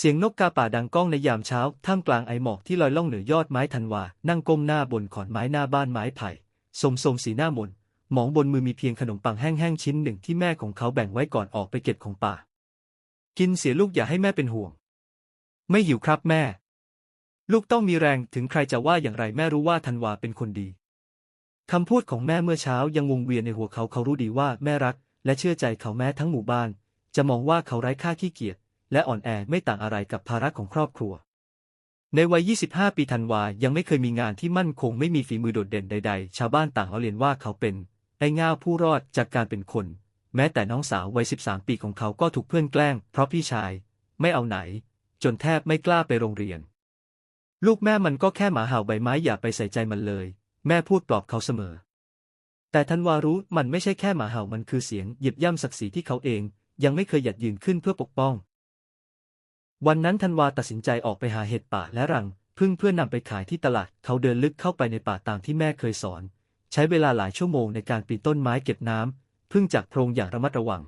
เสียงนกกาป่าดังก้องในยามเช้า ท่ามกลางไอหมอกที่ลอยล่องเหนือยอดไม้ธันวา นั่งก้มหน้าบนขอนไม้หน้าบ้านไม้ไผ่สมสมสีหน้ามนหมองบนมือมีเพียงขนมปังแห้งๆชิ้นหนึ่งที่แม่ของเขาแบ่งไว้ก่อนออกไปเก็บของป่า กินเสียลูกอย่าให้แม่เป็นห่วง ไม่หิวครับแม่ ลูกต้องมีแรงถึงใครจะว่าอย่างไรแม่รู้ว่าธันวาเป็นคนดีคำพูดของแม่เมื่อเช้ายังวงเวียนในหัวเขาเขารู้ดีว่าแม่รัก และเชื่อใจเขาแม้ทั้งหมู่บ้าน จะมองว่าเขาไร้ค่าขี้เกียจ และอ่อนแอไม่ต่างอะไรกับภาระของครอบครัว ในวัย 25 ปีธันวายังไม่เคยมีงานที่มั่นคงไม่มีฝีมือโดดเด่นใด ๆ ชาวบ้านต่างเอาเรียนว่าเขาเป็นไอ้ง่าผู้รอดจากการเป็นคน แม้แต่น้องสาววัย 13 ปีของเขาก็ถูกเพื่อนแกล้ง เพราะพี่ชายไม่เอาไหน จนแทบไม่กล้าไปโรงเรียน ลูกแม่มันก็แค่หมาเห่าใบไม้อย่าไปใส่ใจมันเลย แม่พูดปลอบเขาเสมอ แต่ธันวารู้มันไม่ใช่แค่หมาเห่ามันคือเสียงเหยียบย่ำศักดิ์ศรีที่เขาเอง ยังไม่เคยหยัดยืนขึ้นเพื่อปกป้อง วันนั้นธันวาตัดสินใจออกไปหาเห็ดป่าและรังพึ่งเพื่อนำไปขายที่ตลาด เขาเดินลึกเข้าไปในป่าตามที่แม่เคยสอน ใช้เวลาหลายชั่วโมงในการปีนต้นไม้เก็บน้ำพึ่งจากโพรงอย่างระมัดระวัง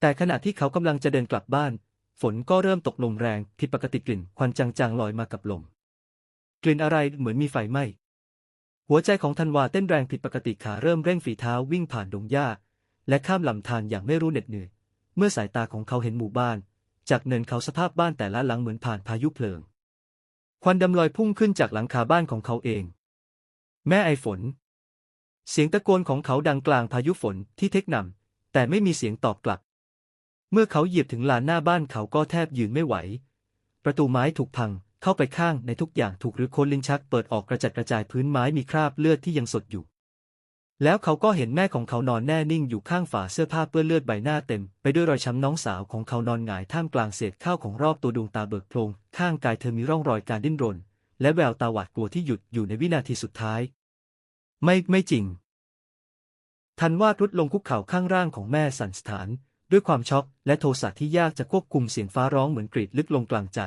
แต่ขณะที่เขากำลังจะเดินกลับบ้าน ฝนก็เริ่มตกลงแรงผิดปกติกลิ่นควันจางๆลอยมากับลม กลิ่นอะไรเหมือนมีไฟไหม้หัวใจของธันวาเต้นแรงผิดปกติขาเริ่มเร่งฝีเท้าวิ่งผ่านดงหญ้า และข้ามลำธารอย่างไม่รู้เหน็ดเหนื่อย เมื่อสายตาของเขาเห็นหมู่บ้าน จากเนินเขาสภาพบ้านแต่ละหลังเหมือนผ่านพายุเพลิง ควันดำลอยพุ่งขึ้นจากหลังคาบ้านของเขาเอง แม่ไอฝน เสียงตะโกนของเขาดังกลางพายุฝนที่เทคนำแต่ไม่มีเสียงตอบกลับ เมื่อเขาเหยียบถึงลานหน้าบ้านเขาก็แทบยืนไม่ไหว ประตูไม้ถูกพังเข้าไปข้างในทุกอย่างถูกหรือคนลิ้นชักเปิดออกกระจัดกระจายพื้นไม้มีคราบเลือดที่ยังสดอยู่ แล้วเขาก็เห็นแม่ของเขานอนแน่นิ่งอยู่ข้างฝาเสื้อผ้าเปื้อนเลือดใบหน้าเต็ม ไปด้วยรอยช้ำน้องสาวของเขานอนหงายท่ามกลางเศษข้าวของรอบตัวดวงตาเบิกโพลงข้างกายเธอมีร่องรอยการดิ้นรน และแววตาหวาดกลัวที่หยุดอยู่ในวินาทีสุดท้าย ไม่ไม่จริง ทันวาดรุดลงคุกเข่าข้างร่างของแม่สันสถาน ด้วยความช็อกและโทสะที่ยากจะควบคุมเสียงฟ้าร้องเหมือนกรีดลึกลงกลางใจ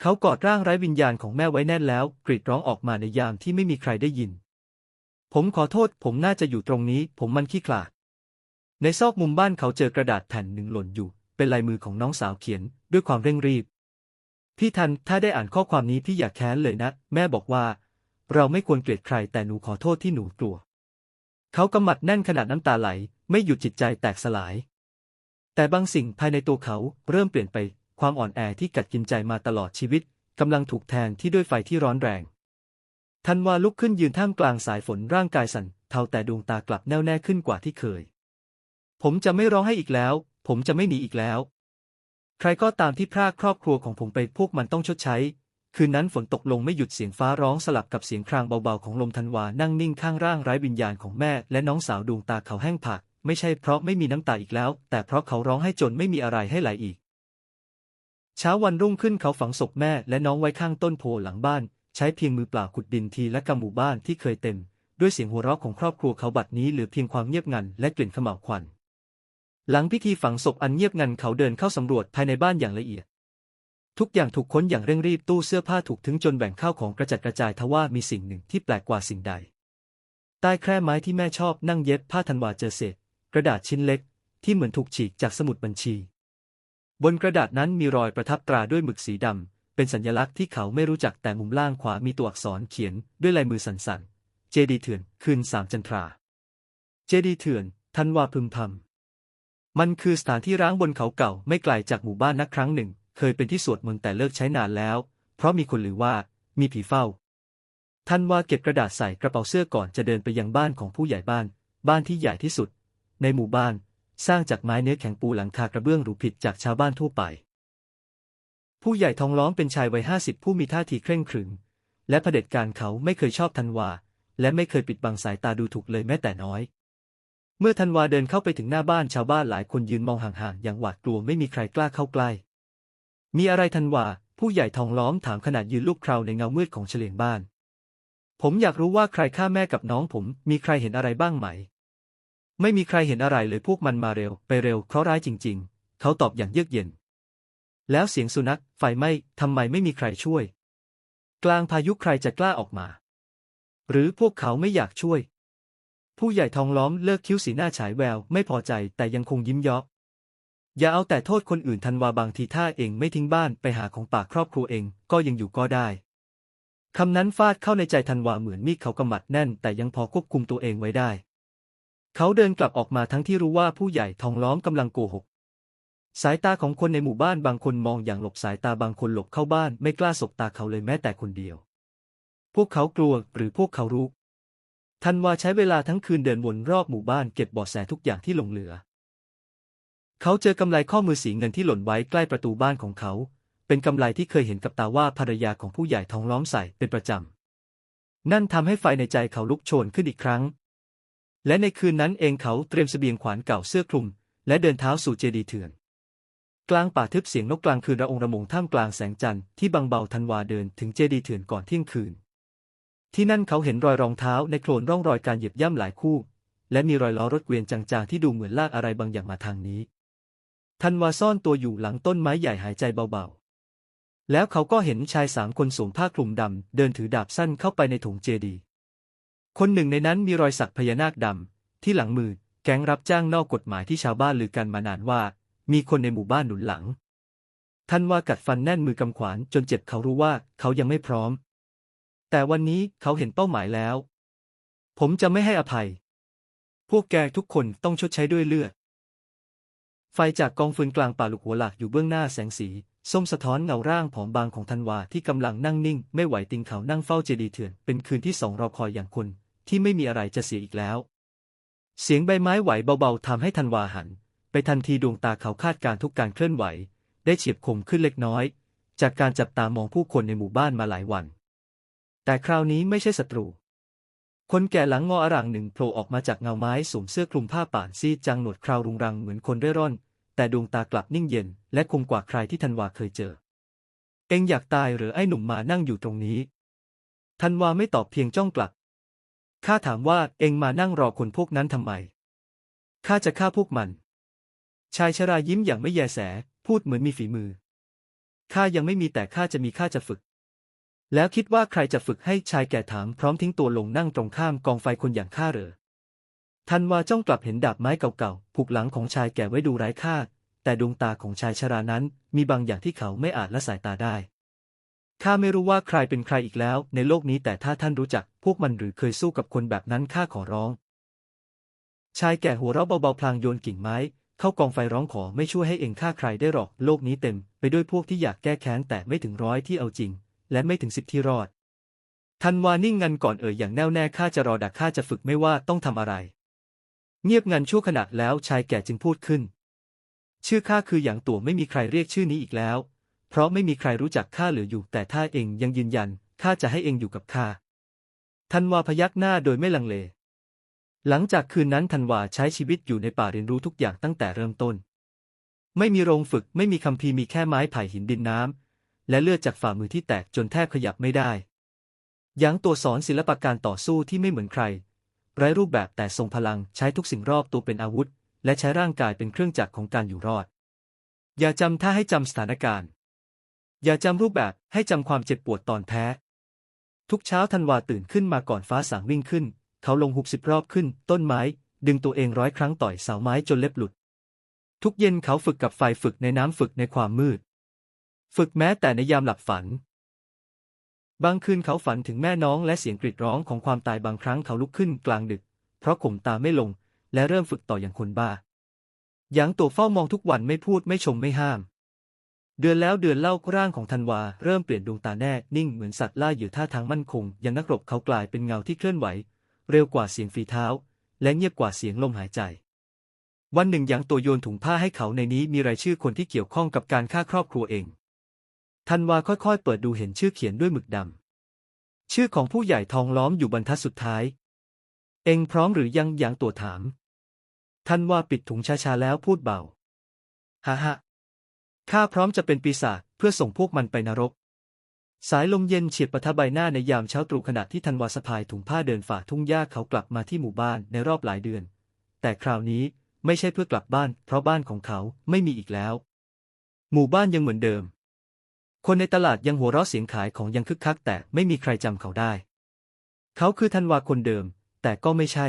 เขากอดร่างไร้วิญญาณของแม่ไว้แน่นแล้ว กรีดร้องออกมาในยามที่ไม่มีใครได้ยิน ผมขอโทษ ผมน่าจะอยู่ตรงนี้ ผมมันขี้ขลาด ในซอกมุมบ้านเขาเจอกระดาษแผ่นหนึ่งหล่นอยู่ เป็นลายมือของน้องสาวเขียน ด้วยความเร่งรีบ พี่ทัน ถ้าได้อ่านข้อความนี้พี่อย่าแค้นเลยนะ แม่บอกว่า เราไม่ควรเกลียดใคร แต่หนูขอโทษที่หนูกลัว เขากำมัดแน่นขนาดน้ำตาไหล ไม่หยุดจิตใจแตกสลาย แต่บางสิ่งภายในตัวเขาเริ่มเปลี่ยนไป ความอ่อนแอที่กัดกินใจมาตลอดชีวิตกำลังถูกแทนที่ด้วยไฟที่ร้อนแรง ทันวาลุกขึ้นยืนท่ามกลางสายฝนร่างกายสั่นเทาแต่ดวงตากลับแน่วแน่ขึ้นกว่าที่เคย ผมจะไม่ร้องให้อีกแล้ว ผมจะไม่หนีอีกแล้ว ใครก็ตามที่พรากครอบครัวของผมไปพวกมันต้องชดใช้ คืนนั้นฝนตกลงไม่หยุดเสียงฟ้าร้องสลับกับเสียงครางเบาๆของลมธันวานั่งนิ่งข้างร่างไร้วิญญาณของแม่ และน้องสาวดวงตาเขาแห้งผากไม่ใช่เพราะไม่มีน้ำตาอีกแล้ว แต่เพราะเขาร้องให้จนไม่มีอะไรให้ไหลอีก เช้าวันรุ่งขึ้นเขาฝังศพแม่และน้องไว้ข้างต้นโพหลังบ้าน ใช้เพียงมือเปล่าขุดดินทีและกำหมู่บ้านที่เคยเต็ม ด้วยเสียงหัวเราะของครอบครัวเขาบัดนี้เหลือเพียงความเงียบงันและกลิ่นขม่าวควัน หลังพิธีฝังศพอันเงียบงันเขาเดินเข้าสำรวจภายในบ้านอย่างละเอียด ทุกอย่างถูกค้นอย่างเร่งรีบตู้เสื้อผ้าถูกถึงจนแบ่งข้าวของกระจัดกระจายทว่ามีสิ่งหนึ่งที่แปลกกว่าสิ่งใด ใต้แคร่ไม้ที่แม่ชอบนั่งเย็บผ้าธันวาเจอเศษ กระดาษชิ้นเล็ก ที่เหมือนถูกฉีกจากสมุดบัญชี บนกระดาษนั้นมีรอยประทับตราด้วยหมึกสีดำ เป็นสัญลักษณ์ที่เขาไม่รู้จักแต่มุมล่างขวามีตัวอักษรเขียนด้วยลายมือสั่นๆ เจดีเถื่อน คืนสามจันทรา เจดีเถื่อน ทันวาพึมพำมันคือสถานที่ร้างบนเขาเก่าไม่ไกลจากหมู่บ้านนักครั้งหนึ่ง เคยเป็นที่สวดมนต์แต่เลิกใช้นานแล้ว เพราะมีคนลือว่ามีผีเฝ้าท่านว่าเก็บกระดาษใส่กระเป๋าเสื้อก่อนจะเดินไปยังบ้านของผู้ใหญ่บ้าน บ้านที่ใหญ่ที่สุด ในหมู่บ้าน สร้างจากไม้เนื้อแข็งปูหลังคากระเบื้องหรูผิดจากชาวบ้านทั่วไป ผู้ใหญ่ทองล้อมเป็นชายวัยห้าสิบผู้มีท่าทีเคร่งขรึม และเผด็จการเขาไม่เคยชอบธันวา และไม่เคยปิดบังสายตาดูถูกเลยแม้แต่น้อย เมื่อธันวาเดินเข้าไปถึงหน้าบ้านชาวบ้านหลายคนยืนมองห่างๆอย่างหวาดกลัวไม่มีใครกล้าเข้าใกล้ มีอะไรธันวา ผู้ใหญ่ทองล้อมถามขณะยืนลูกคราวในเงามืดของเฉลียงบ้าน ผมอยากรู้ว่าใครฆ่าแม่กับน้องผม มีใครเห็นอะไรบ้างไหม ไม่มีใครเห็นอะไรเลยพวกมันมาเร็ว ไปเร็วเพราะร้ายจริง ๆ เขาตอบอย่างเยือกเย็น แล้วเสียงสุนัข ไฟไหม้ทำไมไม่มีใครช่วย กลางพายุใครจะกล้าออกมา หรือพวกเขาไม่อยากช่วย ผู้ใหญ่ทองล้อมเลิกคิ้วสีหน้าฉายแวว ไม่พอใจแต่ยังคงยิ้มเยาะอย่าเอาแต่โทษคนอื่นทันวาบางทีถ้าเองไม่ทิ้งบ้านไปหาของป่าครอบครัวเองก็ยังอยู่ก็ได้คำนั้นฟาดเข้าในใจทันวาเหมือนมีดเขากำมัดแน่น แต่ยังพอควบคุมตัวเองไว้ได้ เขาเดินกลับออกมาทั้งที่รู้ว่าผู้ใหญ่ทองล้อมกำลังโกหก สายตาของคนในหมู่บ้านบางคนมองอย่างหลบสายตาบางคนหลบเข้าบ้านไม่กล้าสบตาเขาเลยแม้แต่คนเดียว พวกเขากลัวหรือพวกเขารู้ทันวาใช้เวลาทั้งคืนเดินวนรอบหมู่บ้านเก็บเบาะแสทุกอย่างที่หลงเหลือ เขาเจอกำไลข้อมือสีเงินที่หล่นไว้ใกล้ประตูบ้านของเขา เป็นกำไลที่เคยเห็นกับตาว่าภรรยาของผู้ใหญ่ทองล้อมใส่เป็นประจำ นั่นทำให้ไฟในใจเขาลุกโชนขึ้นอีกครั้ง และในคืนนั้นเองเขาเตรียมเสบียงขวานเก่าเสื้อคลุม และเดินเท้าสู่เจดีย์เถื่อน กลางป่าทึบเสียงนกกลางคืนระองระมงท่ามกลางแสงจันทร์ที่บางเบาทันวาเดินถึงเจดีย์เถื่อนก่อนเที่ยงคืน ที่นั่นเขาเห็นรอยรองเท้าในโคลนร่องรอยการเหยียบย่ำหลายคู่ และมีรอยล้อรถเกวียนจางๆที่ดูเหมือนลากอะไรบางอย่างมาทางนี้ทันวาซ่อนตัวอยู่หลังต้นไม้ใหญ่หายใจเบาๆ แล้วเขาก็เห็นชายสามคนสวมผ้าคลุมดำเดินถือดาบสั้นเข้าไปในถุงเจดีย์คนหนึ่งในนั้นมีรอยสักพญานาคดำที่หลังมือแก๊งรับจ้างนอกกฎหมายที่ชาวบ้านลือกันมานานว่า มีคนในหมู่บ้านหนุนหลังทันวากัดฟันแน่นมือกำขวานจนเจ็บเขารู้ว่าเขายังไม่พร้อม แต่วันนี้เขาเห็นเป้าหมายแล้ว ผมจะไม่ให้อภัย พวกแกทุกคนต้องชดใช้ด้วยเลือด ไฟจากกองฟืนกลางป่าลุกหัวหลากอยู่เบื้องหน้าแสงสี ส้มสะท้อนเงาร่างผอมบางของธันวาที่กำลังนั่งนิ่ง ไม่ไหวติงเขานั่งเฝ้าเจดีย์เถื่อนเป็นคืนที่สองรอคอยอย่างคนที่ไม่มีอะไรจะเสียอีกแล้ว เสียงใบไม้ไหวเบาๆทำให้ธันวาหัน ไปทันทีดวงตาเขาคาดการทุกการเคลื่อนไหว ได้เฉียบคมขึ้นเล็กน้อย จากการจับตามองผู้คนในหมู่บ้านมาหลายวัน แต่คราวนี้ไม่ใช่ศัตรู คนแก่หลังงออร่างหนึ่งโผล่ออกมาจากเงาไม้สวมเสื้อคลุมผ้าป่านซีดจางหนวดคราวรุงรังเหมือนคนเร่ร่อน แต่ดวงตากลับนิ่งเย็น และคมกว่าใครที่ธันวาเคยเจอ เอ็งอยากตายหรือไอ้หนุ่มมานั่งอยู่ตรงนี้ธันวาไม่ตอบเพียงจ้องกลับข้าถามว่าเอ็งมานั่งรอคนพวกนั้นทำไมข้าจะฆ่าพวกมัน ชายชรายิ้มอย่างไม่แยแส พูดเหมือนมีฝีมือ ข้ายังไม่มีแต่ข้าจะมีข้าจะฝึก แล้วคิดว่าใครจะฝึกให้ชายแก่ถามพร้อมทิ้งตัวลงนั่งตรงข้ามกองไฟคนอย่างข้าเหรอทันวาจ้องกลับเห็นดาบไม้เก่าๆ ผูกหลังของชายแก่ไว้ดูไร้ค่า แต่ดวงตาของชายชรานั้น มีบางอย่างที่เขาไม่อาจละสายตาได้ ข้าไม่รู้ว่าใครเป็นใครอีกแล้ว ในโลกนี้แต่ถ้าท่านรู้จัก พวกมันหรือเคยสู้กับคนแบบนั้นข้าขอร้อง ชายแก่หัวเราะเบาๆพลางโยนกิ่งไม้ เข้ากองไฟร้องขอไม่ช่วยให้เองฆ่าใครได้หรอก โลกนี้เต็ม ไปด้วยพวกที่อยากแก้แค้นแต่ไม่ถึงร้อยที่เอาจริง และไม่ถึงสิบที่รอดทันวานิ่งงันก่อนเอ่ยอย่างแน่วแน่ข้าจะรอดักข้าจะฝึกไม่ว่าต้องทำอะไร เงียบงันชั่วขณะแล้วชายแก่จึงพูดขึ้น ชื่อข้าคืออย่างตัวไม่มีใครเรียกชื่อนี้อีกแล้ว เพราะไม่มีใครรู้จักข้าเหลืออยู่ แต่ถ้าเองยังยืนยันข้าจะให้เองอยู่กับข้าทันวาพยักหน้าโดยไม่ลังเล หลังจากคืนนั้นธันวาใช้ชีวิตอยู่ในป่าเรียนรู้ทุกอย่างตั้งแต่เริ่มต้น ไม่มีโรงฝึกไม่มีคำพีมีแค่ไม้ไผ่หินดินน้ำ และเลือดจากฝ่ามือที่แตกจนแทบขยับไม่ได้ยางตัวสอนศิลปะการต่อสู้ที่ไม่เหมือนใคร ไร้รูปแบบแต่ทรงพลังใช้ทุกสิ่งรอบตัวเป็นอาวุธ และใช้ร่างกายเป็นเครื่องจักรของการอยู่รอด อย่าจำท่าให้จำสถานการณ์ อย่าจำรูปแบบให้จำความเจ็บปวดตอนแพ้ ทุกเช้าธันวาตื่นขึ้นมาก่อนฟ้าสางวิ่งขึ้น เขาลงหุบสิบรอบขึ้น ต้นไม้ ดึงตัวเองร้อยครั้งต่อยเสาไม้จนเล็บหลุด ทุกเย็นเขาฝึกกับไฟฝึกในน้ำฝึกในความมืด ฝึกแม้แต่ในยามหลับฝัน บางคืนเขาฝันถึงแม่น้องและเสียงกรีดร้องของความตายบางครั้งเขาลุกขึ้นกลางดึก เพราะข่มตาไม่ลง และเริ่มฝึกต่ออย่างคนบ้าหยางตัวเฝ้ามองทุกวันไม่พูดไม่ชมไม่ห้าม เดือนแล้วเดือนเล่าร่างของธันวา เริ่มเปลี่ยนดวงตาแน่นิ่งเหมือนสัตว์ล่าเหยื่อท่าทางมั่นคง อย่างนักรบเขากลายเป็นเงาที่เคลื่อนไหว เร็วกว่าเสียงฝีเท้า และเงียบกว่าเสียงลมหายใจ วันหนึ่งหยางตัวโยนถุงผ้าให้เขาในนี้มีรายชื่อคนที่เกี่ยวข้องกับการฆ่าครอบครัวเองธันวาค่อยๆ เปิดดูเห็นชื่อเขียนด้วยหมึกดำ ชื่อของผู้ใหญ่ทองล้อมอยู่บรรทัดสุดท้าย เองพร้อมหรือยังหยางตัวถามธันวาปิดถุงช้าๆแล้วพูดเบา ฮ่าฮ่าข้าพร้อมจะเป็นปีศาจเพื่อส่งพวกมันไปนรก สายลมเย็นเฉียดปะทะใบหน้าในยามเช้าตรู่ขณะที่ธันวาสะพายถุงผ้าเดินฝ่าทุ่งหญ้าเขากลับมาที่หมู่บ้านในรอบหลายเดือน แต่คราวนี้ไม่ใช่เพื่อกลับบ้าน เพราะบ้านของเขาไม่มีอีกแล้ว หมู่บ้านยังเหมือนเดิม คนในตลาดยังหัวเราะเสียงขายของยังคึกคัก แต่ไม่มีใครจำเขาได้ เขาคือธันวาคนเดิม แต่ก็ไม่ใช่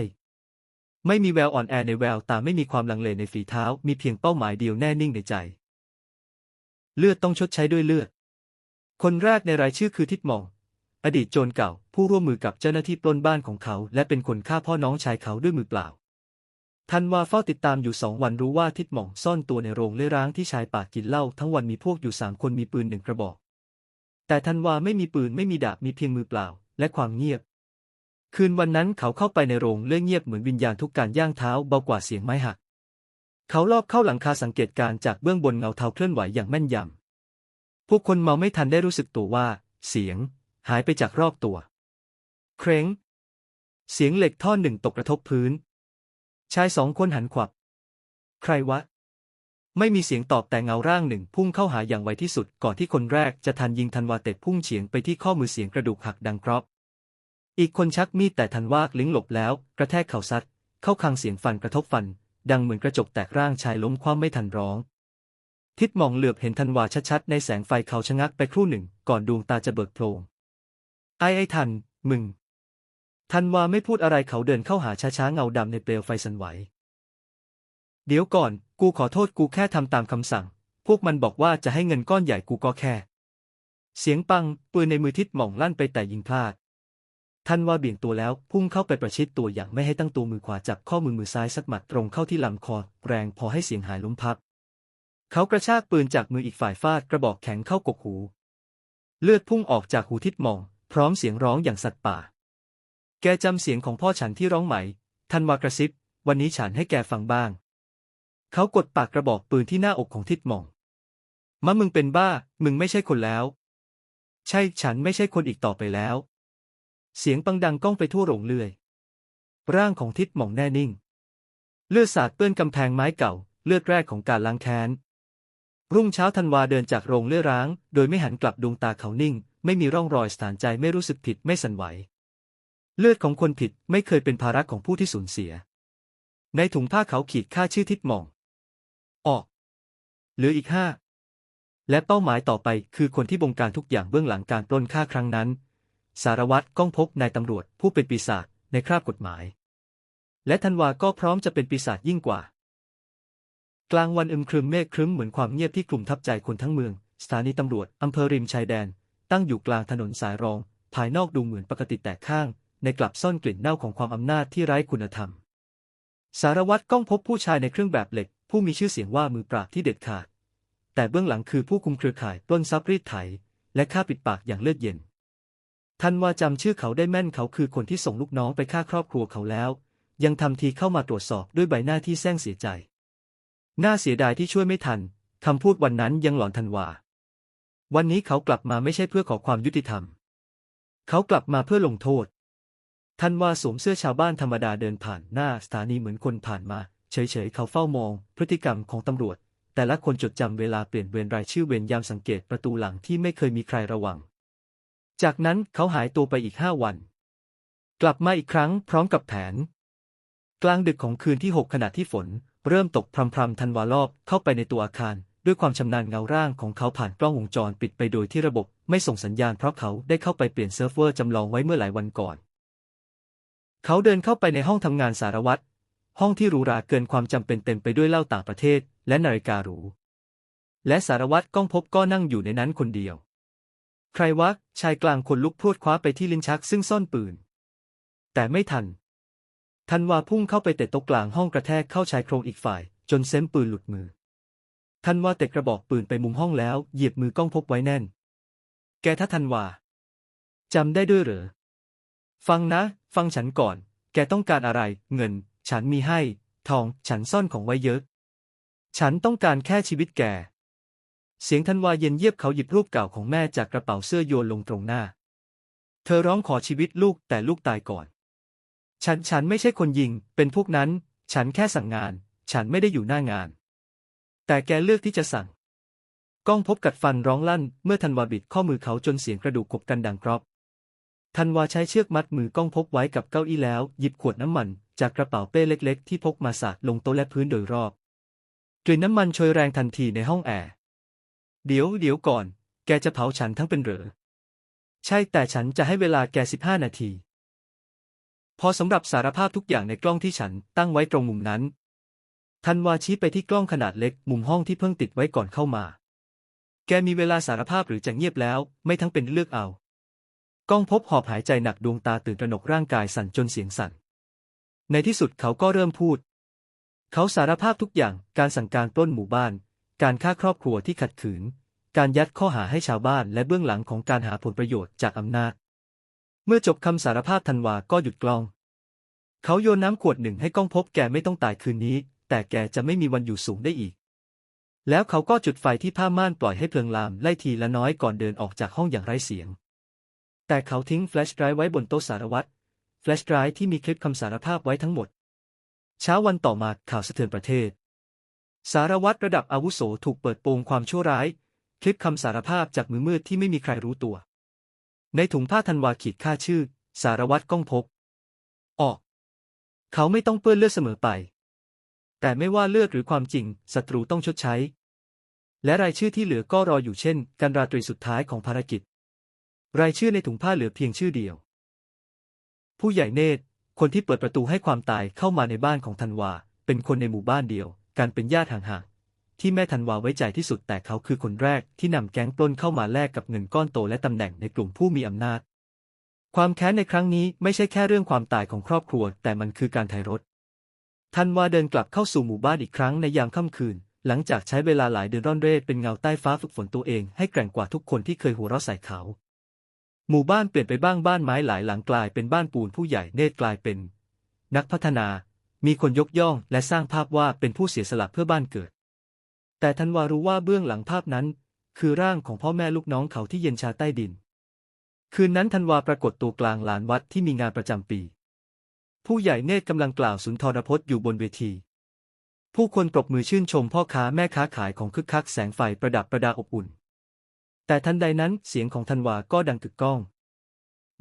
ไม่มีแววอ่อนแอในแววตาไม่มีความลังเลในฝีเท้า มีเพียงเป้าหมายเดียวแน่นิ่งในใจ เลือดต้องชดใช้ด้วยเลือด คนแรกในรายชื่อคือทิดหมอง อดีตโจรเก่า ผู้ร่วมมือกับเจ้าหน้าที่ปล้นบ้านของเขา และเป็นคนฆ่าพ่อน้องชายเขาด้วยมือเปล่าทันวาเฝ้าติดตามอยู่สองวันรู้ว่าทิดหม่องซ่อนตัวในโรงเล่ร้างที่ชายป่ากินเหล้าทั้งวันมีพวกอยู่สามคนมีปืนหนึ่งกระบอก แต่ทันวาไม่มีปืนไม่มีดาบมีเพียงมือเปล่า และความเงียบ คืนวันนั้นเขาเข้าไปในโรงเลื่อยเงียบเหมือนวิญญาณทุกการย่างเท้าเบากว่าเสียงไม้หัก เขาลอบเข้าหลังคาสังเกตการณ์จากเบื้องบนเงาเทาเคลื่อนไหวอย่างแม่นยำ พวกคนเมาไม่ทันได้รู้สึกตัวว่า เสียง หายไปจากรอบตัว เคร้ง เสียงเหล็กท่อนหนึ่งตกกระทบพื้น ชายสองคนหันขวับ ใครวะ ไม่มีเสียงตอบแต่เงาร่างหนึ่งพุ่งเข้าหาอย่างไวที่สุด ก่อนที่คนแรกจะทันยิงทันวาเตะพุ่งเฉียงไปที่ข้อมือเสียงกระดูกหักดังกรอบ อีกคนชักมีดแต่ทันวากลิงหลบแล้ว กระแทกเข่าซัด เข้าคางเสียงฟันกระทบฟัน ดังเหมือนกระจกแตกร่างชายล้มคว่ำไม่ทันร้อง ทิดมองเหลือบเห็นทันวาชัดๆ ในแสงไฟเขาชะงักไปครู่หนึ่ง ก่อนดวงตาจะเบิกโพลงไอ้ไอ้ทัน มึง ทันวาไม่พูดอะไรเขาเดินเข้าหาช้าๆ เงาดำในเปลวไฟสันไหว เดี๋ยวก่อน กูขอโทษกูแค่ทำตามคำสั่ง พวกมันบอกว่าจะให้เงินก้อนใหญ่กูก็แค่ เสียงปัง ปืนในมือทิดมองลั่นไปแต่ยิงพลาดทันวาเบี่ยงตัวแล้วพุ่งเข้าไปประชิดตัวอย่างไม่ให้ตั้งตัวมือขวาจับข้อมือมือซ้ายสักหมัดตรงเข้าที่ลำคอ แรงพอให้เสียงหายล้มพับ เขากระชากปืนจากมืออีกฝ่ายฟาดกระบอกแข็งเข้ากกหู เลือดพุ่งออกจากหูทิดมอง พร้อมเสียงร้องอย่างสัตว์ป่า แกจำเสียงของพ่อฉันที่ร้องไหม ทันวากระซิบ วันนี้ฉันให้แกฟังบ้าง เขากดปากกระบอกปืนที่หน้าอกของทิดมองมะมึงเป็นบ้า มึงไม่ใช่คนแล้ว ใช่ฉันไม่ใช่คนอีกต่อไปแล้ว เสียงปังดังก้องไปทั่วโรงเลื่อย ร่างของทิดมองแน่นิ่ง เลือดสาดเปื้อนกำแพงไม้เก่า เลือดแรกของการล้างแค้น รุ่งเช้าธันวาเดินจากโรงเลื่อยร้าง โดยไม่หันกลับดวงตาเขานิ่ง ไม่มีร่องรอยสถานใจไม่รู้สึกผิดไม่สั่นไหว เลือดของคนผิดไม่เคยเป็นภาระของผู้ที่สูญเสีย ในถุงผ้าเขาขีดค่าชื่อทิดหม่อง ออก เหลืออีกห้า และเป้าหมายต่อไปคือคนที่บงการทุกอย่างเบื้องหลังการปล้นฆ่าครั้งนั้น สารวัตรก้องพบนายตำรวจผู้เป็นปีศาจในคราบกฎหมาย และธันวาก็พร้อมจะเป็นปีศาจยิ่งกว่า กลางวันอึมครึมเมฆครึ้มเหมือนความเงียบที่กลุ่มทับใจคนทั้งเมือง สถานีตำรวจอำเภอริมชายแดน ตั้งอยู่กลางถนนสายรอง ภายนอกดูเหมือนปกติแต่ข้าง ในกลับซ่อนกลิ่นเน่าของความอำนาจที่ไร้คุณธรรม สารวัตรก้องพบผู้ชายในเครื่องแบบเหล็ก ผู้มีชื่อเสียงว่ามือปราบที่เด็ดขาด แต่เบื้องหลังคือผู้คุมเครือข่ายปล้นทรัพย์รีดไถ และฆ่าปิดปากอย่างเลือดเย็นท่านว่าจำชื่อเขาได้แม่นเขาคือคนที่ส่งลูกน้องไปฆ่าครอบครัวเขาแล้ว ยังทำทีเข้ามาตรวจสอบด้วยใบหน้าที่แซงเสียใจ น่าเสียดายที่ช่วยไม่ทัน คำพูดวันนั้นยังหลอนทันวา วันนี้เขากลับมาไม่ใช่เพื่อขอความยุติธรรม เขากลับมาเพื่อลงโทษ ทันวาสวมเสื้อชาวบ้านธรรมดาเดินผ่านหน้าสถานีเหมือนคนผ่านมา เฉยๆ เขาเฝ้ามอง พฤติกรรมของตำรวจ แต่ละคนจดจำเวลาเปลี่ยนเวรรายชื่อเวรยามสังเกตประตูหลังที่ไม่เคยมีใครระวัง จากนั้นเขาหายตัวไปอีกห้าวัน กลับมาอีกครั้งพร้อมกับแผน กลางดึกของคืนที่หกขณะที่ฝน เริ่มตกพรำๆทันวารอบเข้าไปในตัวอาคาร ด้วยความชำนาญเงาร่างของเขาผ่านกล้องวงจรปิดไปโดยที่ระบบไม่ส่งสัญญาณเพราะเขาได้เข้าไปเปลี่ยนเซิร์ฟเวอร์จำลองไว้เมื่อหลายวันก่อน เขาเดินเข้าไปในห้องทำงานสารวัตรห้องที่หรูหราเกินความจำเป็นเต็มไปด้วยเหล้าต่างประเทศ และนาฬิกาหรู และสารวัตรก้องพบก็นั่งอยู่ในนั้นคนเดียว ใครวะชายกลางคนลุกพรวดคว้าไปที่ลิ้นชักซึ่งซ่อนปืน แต่ไม่ทัน ทันวาพุ่งเข้าไปเตะโต๊ะกลางห้องกระแทกเข้าชายโครงอีกฝ่าย จนเซมปืนหลุดมือทันวาเตะกระบอกปืนไปมุมห้องแล้วเหยียบมือกล้องพบไว้แน่น แกถ้าทันวาจำได้ด้วยเหรอ ฟังนะ ฟังฉันก่อน แกต้องการอะไร เงิน ฉันมีให้ ทอง ฉันซ่อนของไว้เยอะ ฉันต้องการแค่ชีวิตแก เสียงธันวาเย็นเยียบเขาหยิบรูปเก่าของแม่จากกระเป๋าเสื้อโยนลงตรงหน้า เธอร้องขอชีวิตลูกแต่ลูกตายก่อน ฉันฉันไม่ใช่คนยิง เป็นพวกนั้น ฉันแค่สั่งงาน ฉันไม่ได้อยู่หน้างาน แต่แกเลือกที่จะสั่ง ก้องพบกัดฟันร้องลั่น เมื่อธันวาบิดข้อมือเขาจนเสียงกระดูกกบกันดังกรอบธันวาใช้เชือกมัดมือก้องพบไว้กับเก้าอี้แล้ว หยิบขวดน้ำมัน จากกระเป๋าเป้เล็ก ๆ ที่พกมาสาดลงโต๊ะและพื้นโดยรอบกลิ่นน้ำมันโชยแรงทันทีในห้องแอร์เดี๋ยวเดี๋ยวก่อน แกจะเผาฉันทั้งเป็นเหรอ ใช่แต่ฉันจะให้เวลาแกสิบห้านาที พอสำหรับสารภาพทุกอย่างในกล้องที่ฉันตั้งไว้ตรงมุมนั้น ทันวาชี้ไปที่กล้องขนาดเล็กมุมห้องที่เพิ่งติดไว้ก่อนเข้ามา แกมีเวลาสารภาพหรือจะเงียบแล้ว ไม่ทั้งเป็นเลือกเอาก้องพบหอบหายใจหนักดวงตาตื่นตระหนกร่างกายสั่นจนเสียงสั่น ในที่สุดเขาก็เริ่มพูด เขาสารภาพทุกอย่าง การสั่งการปล้นหมู่บ้าน การฆ่าครอบครัวที่ขัดขืน การยัดข้อหาให้ชาวบ้านและเบื้องหลังของการหาผลประโยชน์จากอำนาจ เมื่อจบคำสารภาพธันวาก็หยุดกลอง เขาโยนน้ำขวดหนึ่งให้ก้องพบแกไม่ต้องตายคืนนี้ แต่แกจะไม่มีวันอยู่สูงได้อีก แล้วเขาก็จุดไฟที่ผ้าม่านปล่อยให้เพลิงลามไล่ทีละน้อยก่อนเดินออกจากห้องอย่างไร้เสียง แต่เขาทิ้งแฟลชไดรฟ์ไว้บนโต๊ะสารวัตรแฟลชไดรฟ์ที่มีคลิปคำสารภาพไว้ทั้งหมด เช้าวันต่อมาข่าวสะเทือนประเทศ สารวัตรระดับอาวุโสถูกเปิดโปงความชั่วร้าย คลิปคำสารภาพจากมือมืดที่ไม่มีใครรู้ตัว ในถุงผ้าธันวาขีดค่าชื่อ สารวัตรก้องพบออก เขาไม่ต้องเปื้อนเลือดเสมอไป แต่ไม่ว่าเลือดหรือความจริงศัตรูต้องชดใช้ และรายชื่อที่เหลือก็รออยู่เช่นการราตรีสุดท้ายของภารกิจ รายชื่อในถุงผ้าเหลือเพียงชื่อเดียว ผู้ใหญ่เนตร คนที่เปิดประตูให้ความตายเข้ามาในบ้านของธันวา เป็นคนในหมู่บ้านเดียวการเป็นญาติห่างๆ ที่แม่ธันวาไว้ใจที่สุดแต่เขาคือคนแรกที่นำแก๊งปล้นเข้ามาแลกกับเงินก้อนโตและตำแหน่งในกลุ่มผู้มีอำนาจ ความแค้นในครั้งนี้ไม่ใช่แค่เรื่องความตายของครอบครัว แต่มันคือการไถ่รถธันวาเดินกลับเข้าสู่หมู่บ้านอีกครั้งในยามค่ำคืน หลังจากใช้เวลาหลายเดือนร่อนเร่เป็นเงาใต้ฟ้าฝึกฝนตัวเองให้แกร่งกว่าทุกคนที่เคยหัวเราะใส่เขาหมู่บ้านเปลี่ยนไปบ้างบ้านไม้หลายหลังกลายเป็นบ้านปูนผู้ใหญ่เนตรกลายเป็น นักพัฒนา มีคนยกย่องและสร้างภาพว่าเป็นผู้เสียสละเพื่อบ้านเกิด แต่ธันวารู้ว่าเบื้องหลังภาพนั้น คือร่างของพ่อแม่ลูกน้องเขาที่เย็นชาใต้ดิน คืนนั้นธันวาปรากฏตัวกลางลานวัดที่มีงานประจำปี ผู้ใหญ่เนตรกำลังกล่าวสุนทรพจน์อยู่บนเวทีผู้คนปรบมือชื่นชมพ่อค้าแม่ค้าขายของคึกคักแสงไฟประดับประดาอบอุ่น แต่ทันใดนั้นเสียงของธันวาก็ดังกึกก้อง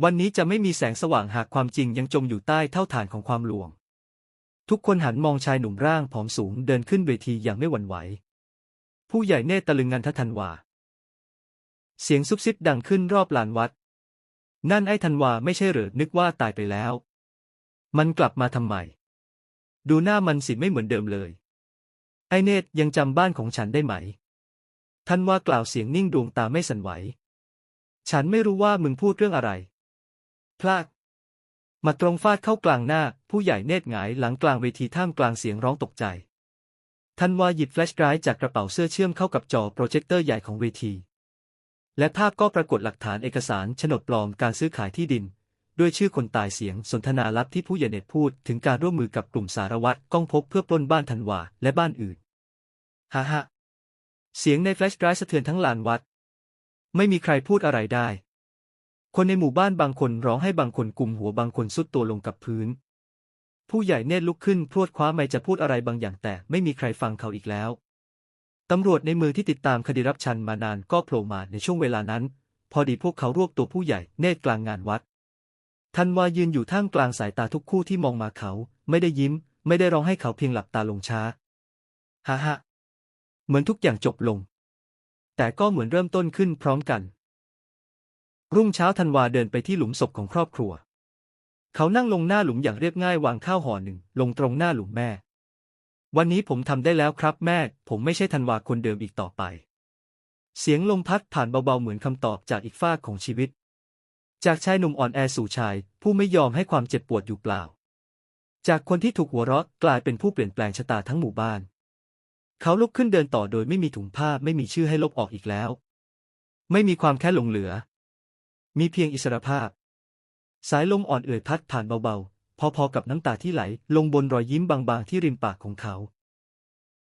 วันนี้จะไม่มีแสงสว่างหากความจริงยังจมอยู่ใต้เท่าฐานของความลวง ทุกคนหันมองชายหนุ่มร่างผอมสูงเดินขึ้นเวทีอย่างไม่หวั่นไหว ผู้ใหญ่เนตรตะลึงงันทธันวา เสียงซุบซิบดังขึ้นรอบลานวัด นั่นไอ้ธันวาไม่ใช่หรือนึกว่าตายไปแล้ว มันกลับมาทำไม ดูหน้ามันสิไม่เหมือนเดิมเลย ไอเนตรยังจำบ้านของฉันได้ไหมธันวากล่าวเสียงนิ่งดวงตาไม่สั่นไหว ฉันไม่รู้ว่ามึงพูดเรื่องอะไร พลาดมาตรงฟาดเข้ากลางหน้า ผู้ใหญ่เนตรหงายหลังกลางเวทีท่ามกลางเสียงร้องตกใจ ธันวาหยิบแฟลชไดรฟ์จากกระเป๋าเสื้อเชื่อมเข้ากับจอโปรเจคเตอร์ใหญ่ของเวที และภาพก็ปรากฏหลักฐานเอกสารโฉนดปลอมการซื้อขายที่ดิน ด้วยชื่อคนตายเสียงสนทนาลับที่ผู้ใหญ่เนตพูดถึงการร่วมมือกับกลุ่มสารวัตรก้องพบเพื่อปล้นบ้านธันวาและบ้านอื่นฮ่าฮ่าเสียงในแฟลชไดรฟ์สะเทือนทั้งลานวัด ไม่มีใครพูดอะไรได้ คนในหมู่บ้านบางคนร้องให้บางคนกลุ่มหัวบางคนสุดตัวลงกับพื้น ผู้ใหญ่เนตรลุกขึ้นพรวดคว้าไม้จะพูดอะไรบางอย่างแต่ไม่มีใครฟังเขาอีกแล้ว ตำรวจในมือที่ติดตามคดีรับชันมานานก็โผล่มาในช่วงเวลานั้น พอดีพวกเขารวบตัวผู้ใหญ่เนตรกลางงานวัดทันวายืนอยู่ท่ามกลางสายตาทุกคู่ที่มองมาเขา ไม่ได้ยิ้ม ไม่ได้ร้องให้เขาเพียงหลับตาลงช้าฮ่าฮ่าเหมือนทุกอย่างจบลง แต่ก็เหมือนเริ่มต้นขึ้นพร้อมกัน รุ่งเช้าธันวาเดินไปที่หลุมศพของครอบครัว เขานั่งลงหน้าหลุมอย่างเรียบง่ายวางข้าวห่อหนึ่ง ลงตรงหน้าหลุมแม่ วันนี้ผมทำได้แล้วครับแม่ ผมไม่ใช่ธันวาคนเดิมอีกต่อไป เสียงลมพัดผ่านเบาๆเหมือนคำตอบจากอีกฝาของชีวิต จากชายหนุ่มอ่อนแอสู่ชาย ผู้ไม่ยอมให้ความเจ็บปวดอยู่เปล่า จากคนที่ถูกหัวเราะกลายเป็นผู้เปลี่ยนแปลงชะตาทั้งหมู่บ้าน เขาลุกขึ้นเดินต่อโดยไม่มีถุงผ้าไม่มีชื่อให้ลบออกอีกแล้ว ไม่มีความแค่หลงเหลือ มีเพียงอิสรภาพ สายลมอ่อนเอื่อยพัดผ่านเบาๆ พอๆกับน้ำตาที่ไหล ลงบนรอยยิ้มบางๆที่ริมปากของเขา